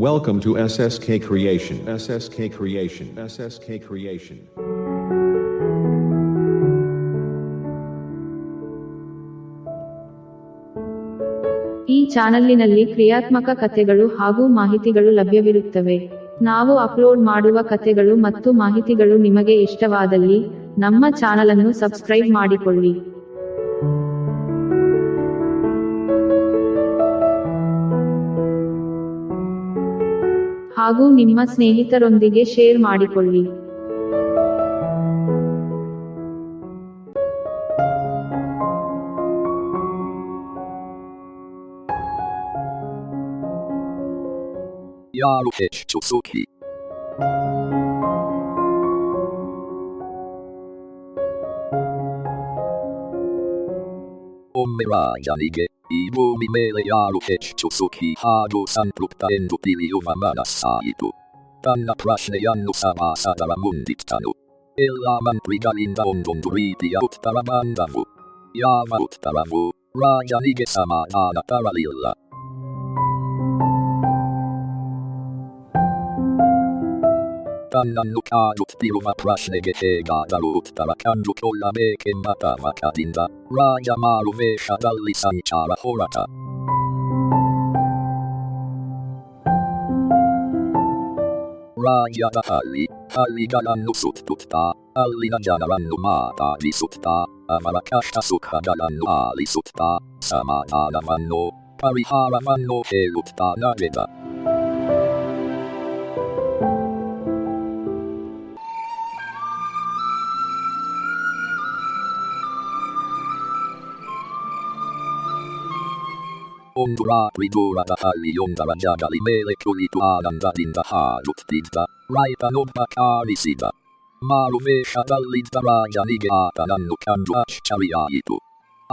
Welcome to SSK Creation. SSK Creation. SSK Creation. ಈ ಚಾನಲ್ಲಿನಲ್ಲಿ ಕ್ರಿಯಾತ್ಮಕ ಕಥೆಗಳು ಹಾಗೂ ಮಾಹಿತಿಗಳು ಲಭ್ಯವಿರುತ್ತವೆ ನಾವು ಅಪ್ಲೋಡ್ ಮಾಡುವ ಕಥೆಗಳು ಮತ್ತು ಮಾಹಿತಿಗಳು ನಿಮಗೆ ಇಷ್ಟವಾದಲ್ಲಿ ನಮ್ಮ ಚಾನಲನ್ನು ಸಬ್ಸ್ಕ್ರೈಬ್ ಮಾಡಿಕೊಳ್ಳಿ ಹಾಗೂ ನಿಮ್ಮ ಸ್ನೇಹಿತರೊಂದಿಗೆ ಶೇರ್ ಮಾಡಿಕೊಳ್ಳಿ. ಯಾರು ಹೆಚ್ಚು ಸುಖಿ ಒಮ್ಮೆ Iubii mele iaru hecciusuki hadu santrupta endupiliuva manassaitu. Tanna prasne jannu samaa sadara mundittanu. Ellaman prigalinda ondunduriiti ja uttaramandavu. Jaava uttaravu, rajanige samaa taana taralilla. Tällan lukadut piluva prasnege hega dalut tarakandu kolla meken matavakadinda. Raja maalu veša dalli sanchara horata. Raja da halli. Halli. Allina janarannu maataa visuttaa. Avara kasta sukha galannu aali suttaa. Samaa. Pari haara vannoo heiluttaa naveta. Ondura pridura da halli ondara jagali mele kulitu ananda dinda hajut didda, raita nobba karisida. Maru vesha dallidda rajanige atanannu kandu achchariaitu.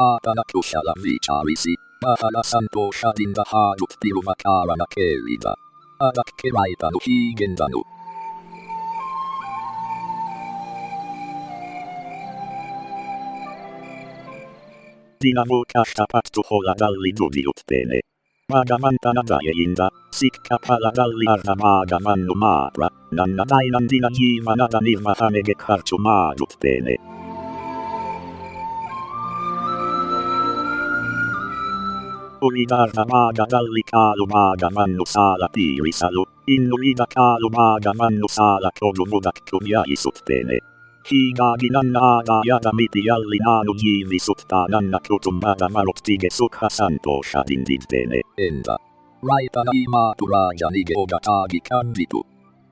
Atana kushala vicharisi, mahala santosha dinda hajut diruma karana kelida. Adakke raitanu higendanu. Dinamo kashtapat hola dalli dudiut bene. Magamantana dayinda, sikka pala dalli arna magamannu mapra, nanna dainandina jimanada nirma hanege karchu madut bene. Ulidarna maga dalli kalu magamannu sala pirisalu, innulida kalu magamannu sala kodu mudak Hiigaagi nanna aga yada miti jalli naanu jiivi suttaa nanna kutum aga marot tige sukha santosha dindittene. Entä? Raita naimaatu raja nige oga taagi kanvitu.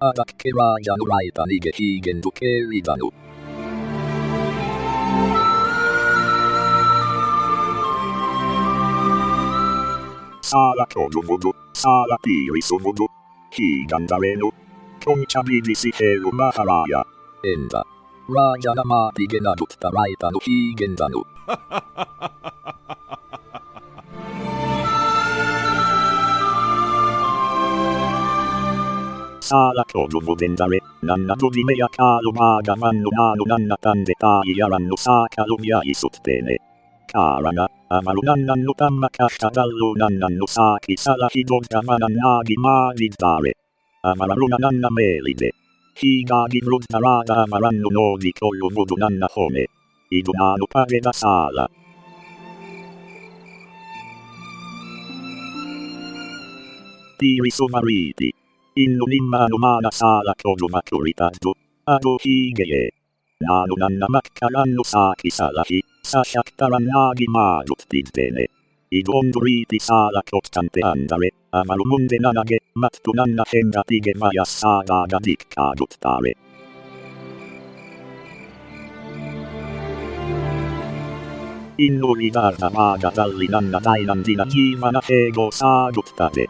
Adakke raja nu raita nige hiigendu keelidanu. Saala koduvudu, saala piirisuvudu. Hiigandarenu. Kuncha bidisi heilu maharaja. Entä? ラジャラマーティゲナドクタライのヒーゲンダノ。さあら今日もんれ。なんなとじめやカーロバーガマンのナのなんなたんでたいやらんのさあカロミアイソテね。カーラが、あまろなんなんのたんまかしただろうなんなんのさあきさらひどたまなんなぎまーりれ。あまらろななんなめりで。Melide. Higagi vruddaraga amarannu nodi kollu mudu nanna home. Idunanu paveda sala. Piri sumariti. Innu nimmanu mana sala kodu makuritaddu. Adu higeye. Nanu nanna makkarannu saki salahi. いどんどりいてさら極端であんだれ、あまるもんでななげ、まっとなんなへんがてげまやさがができかどったれ。Innovidar da maga dallinanna dailandina kiimana ego saaduttade.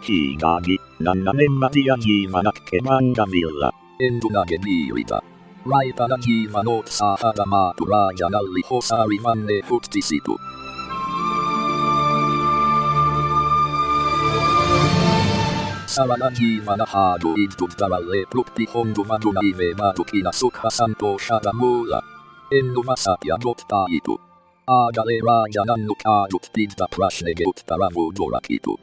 Hiigagi, nanna nemmatia kiimanakke manga villa. Endunage miirita. Laitana kiimanot saahada maaturaja nalli hosaari manne huttisitu. 177ハードイッドダワレプロピホンドマドナイメマドキナソクハサントシャダモーラ。エンドマサヤドッタイト。アーダレラーャナンノカードピッダプラシネゲッタラボドラキト。